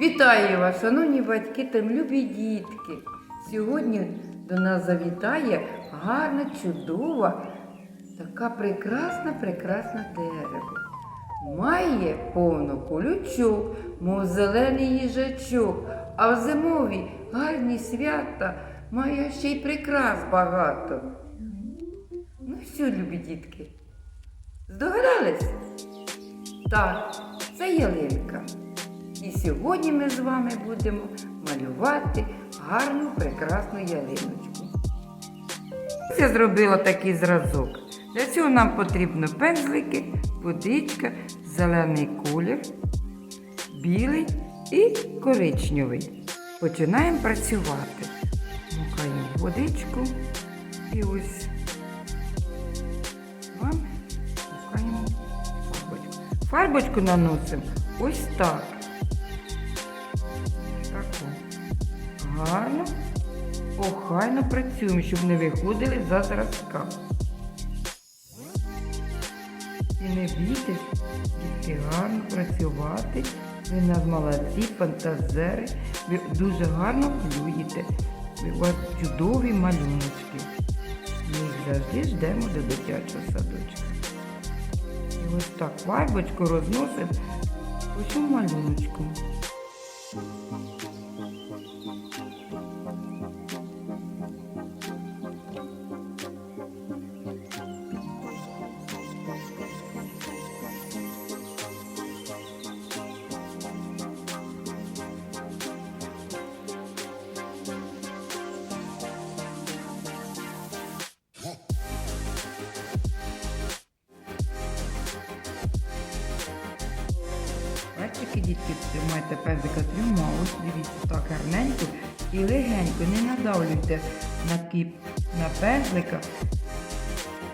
Вітаю вас, шановні батьки та любі дітки. Сьогодні до нас завітає гарна, чудова, така прекрасна, прекрасна дерево. Має повно колючок, мов зелений їжачок, а в зимові гарні свята має ще й прикрас багато. Ну що, любі дітки, здогадались? Так, це ялинка. Сьогодні ми з вами будемо малювати гарну прекрасну ялиночку. Я зробила такий зразок. Для цього нам потрібно пензлики, водичка, зелений колір, білий і коричневий. Починаємо працювати. Мукаємо водичку і ось вам мукаємо фарбочку. Фарбочку наносимо ось так. Гарно, охайно працюємо, щоб не виходили за зразка. І не бійтесь, дітки гарно працювати. Ви нас молодці, фантазери. Ви дуже гарно малюєте. Ви у вас чудові малюночки. Ми їх завжди ждемо до дитячого садочка. І ось так фарбочку розносимо по цьому малюночку. Дітки, тримайте пензика трьома, ось дивіться так гарненько і легенько, не надавлюйте на кіп на пензлика,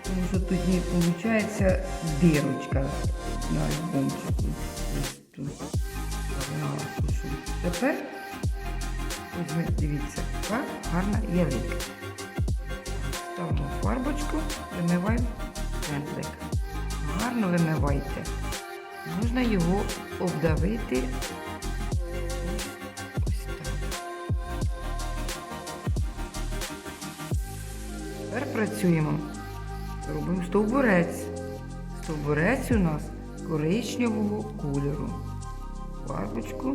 тому що тоді виходить дирочка на альбомчику. Тепер ось дивіться, яка гарна ялинка. Ставимо фарбочку, вимиваємо пензлик. Гарно вимивайте. Можна його обдавити ось так. Тепер працюємо. Робимо стовбурець. Стовбурець у нас коричневого кольору. Фарбочку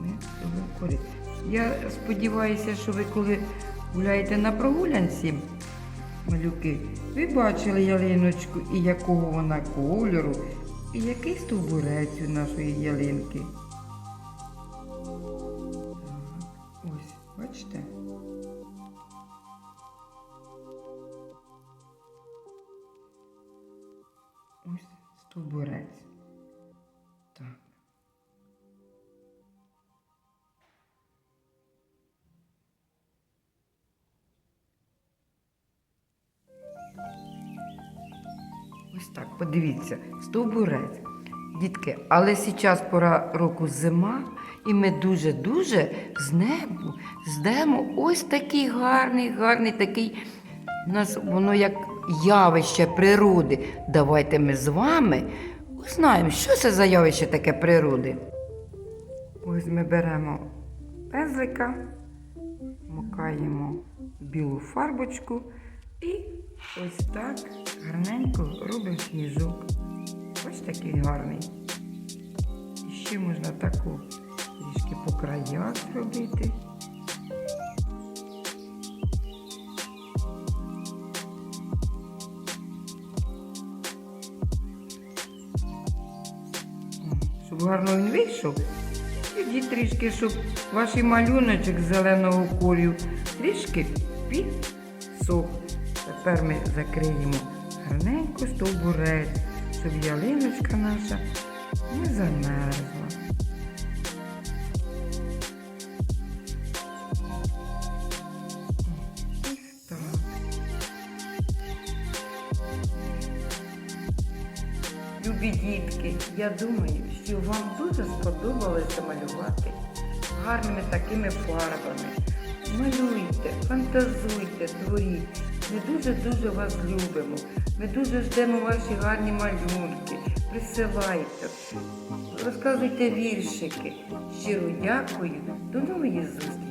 ми робимо коричневу. Я сподіваюся, що ви коли гуляєте на прогулянці, малюки, ви бачили ялиночку і якого вона кольору, і який стовбурець у нашої ялинки. Так, ось, бачите? Ось стовбурець. Ось так, подивіться, стовбурець. Дітки, але зараз пора року зима, і ми дуже-дуже з небу ждемо ось такий гарний, гарний такий. У нас воно як явище природи. Давайте ми з вами узнаємо, що це за явище таке природи. Ось ми беремо пензлика, макаємо білу фарбочку і ось так гарненько робимо сніжок. Ось такий гарний. І ще можна таку трішки по краях зробити. Щоб гарно він вийшов. Тоді трішки, щоб ваш малюночок зеленого кольору трішки підсох. Тепер ми закриємо гарненько стовбурець, щоб ялиночка наша не замерзла. Любі дітки, я думаю, що вам дуже сподобалося малювати гарними такими фарбами. Малюйте, фантазуйте, творіть. Ми дуже-дуже вас любимо. Ми дуже ждемо ваші гарні малюнки. Присилайте, розказуйте віршики. Щиро дякую. До нової зустрічі!